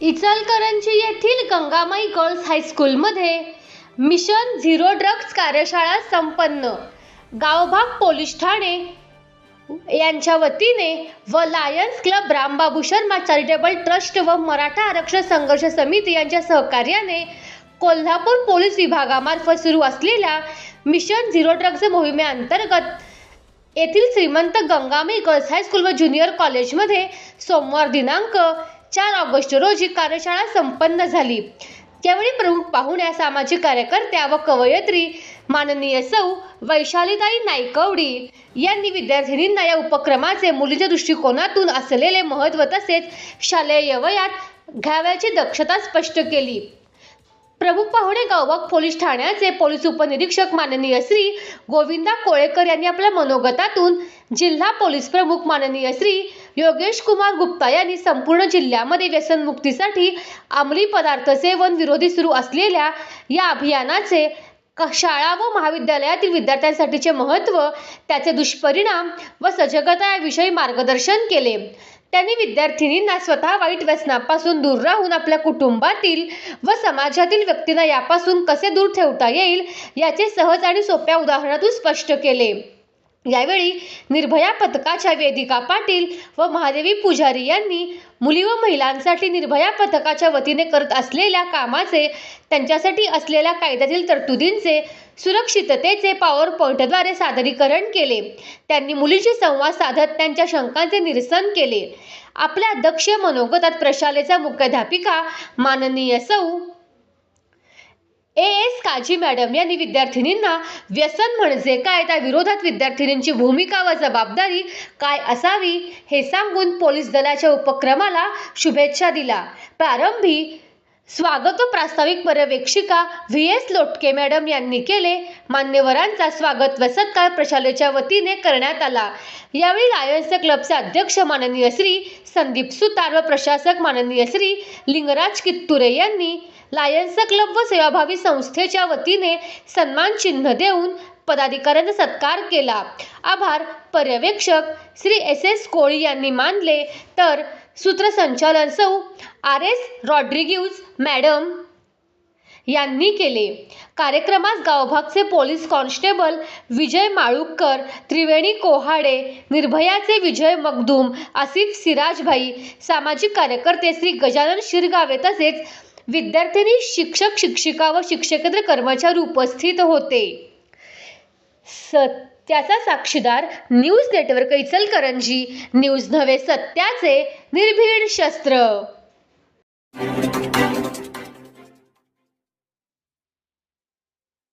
इचलकरंजी येथील गंगामाई गर्ल्स हायस्कूलमध्ये mission zero drugs कार्यशाळा संपन्न. गावभाग पोलीस ठाणे. यांच्या वतीने व lions club Rambabu Sharma charitable trust व मराठा आरक्षण संघर्ष समिती यांच्या सहकार्याने कोल्हापूर पोलीस विभागामार्फत सुरू असलेल्या मिशन झिरो ड्रग्ज मोहिमेअंतर्गत येथील Shrimant Gangami girls high school व ज्युनियर कॉलेजमध्ये सोमवार दिनांक चार ऑगस्ट रोजी कार्यशाळा संपन्न झाली. त्यावेळी प्रमुख पाहुण्या सामाजिक कार्यकर्त्या व कवयित्री माननीय सौ वैशालीताई नायकवडी यांनी विद्यार्थिनींना या उपक्रमाचे मुलीच्या दृष्टिकोनातून असलेले महत्त्व तसेच शालेय वयात घ्यावयाची दक्षता स्पष्ट केली. प्रमुख पाहुणे गावबाग पोलीस ठाण्याचे पोलीस उपनिरीक्षक माननीय श्री गोविंदा कोळेकर यांनी आपल्या मनोगतातून जिल्हा पोलीस प्रमुख माननीय श्री योगेश कुमार गुप्ता यांनी संपूर्ण जिल्ह्यामध्ये व्यसनमुक्तीसाठी अंमली पदार्थ सेवन विरोधी सुरू असलेल्या या अभियानाचे क- शाळा व महाविद्यालयातील विद्यार्थ्यांसाठीचे महत्त्व त्याचे दुष्परिणाम व सजगता याविषयी मार्गदर्शन केले. त्यांनी विद्यार्थिनींना स्वतः वाईट व्यसनापासून दूर राहून आपल्या कुटुंबातील व समाजातील व्यक्तींना यापासून कसे दूर ठेवता येईल याचे सहज आणि सोप्या उदाहरणातून स्पष्ट केले. यावेळी निर्भया पथकाच्या वेदिका पाटील व महादेवी पुजारी यांनी मुली व महिलांसाठी निर्भया पथकाच्या वतीने करत असलेल्या कामाचे त्यांच्यासाठी असलेल्या कायद्यातील तरतुदींचे सुरक्षिततेचे पॉवर पॉईंटद्वारे सादरीकरण केले. त्यांनी मुलीशी संवाद साधत त्यांच्या शंकांचे निरसन केले. आपल्या दक्ष मनोगतात प्रशालेचा मुख्याध्यापिका माननीय सौ. काजी मॅडम यांनी विद्यार्थिनींना व्यसन म्हणजे काय त्या विरोधात विद्यार्थिनींची भूमिका व जबाबदारी काय असावी हे सांगून पोलीस दलाच्या उपक्रमाला शुभेच्छा दिला प्रारंभी स्वागत प्रास्ताविक पर्यवेक्षिका व्ही एस लोटके मॅडम यांनी केले. मान्यवरांचा स्वागत व सत्कार प्रशालेच्या वतीने करण्यात आला. यावेळी लायन्स क्लबचे अध्यक्ष माननीय श्री संदीप सुतार व प्रशासक माननीय श्री लिंगराज कित्तुरे यांनी लायन्स क्लब व सेवाभावी संस्थेच्या वतीने सन्मान चिन्ह देऊन पदाधिकाऱ्यांचा सत्कार केला. आभार. पर्यवेक्षक श्री एस एस कोळी यांनी मानले. तर सूत्रसंचालन सौ आर एस रॉड्रिग्यूज मॅडम यांनी केले. कार्यक्रमास गावभागचे पोलीस कॉन्स्टेबल विजय माळुककर त्रिवेणी कोहाडे निर्भयाचे विजय मगदूम आसिफ सिराजभाई सामाजिक कार्यकर्ते श्री गजानन शिरगावे तसेच विद्यार्थिनी शिक्षक शिक्षिका व शिक्षकेतर कर्मचारी उपस्थित होते. सत्याचा साक्षीदार न्यूज नेटवर्क इचलकरंजी न्यूज नव्हे सत्याचे निर्भीड शस्त्र.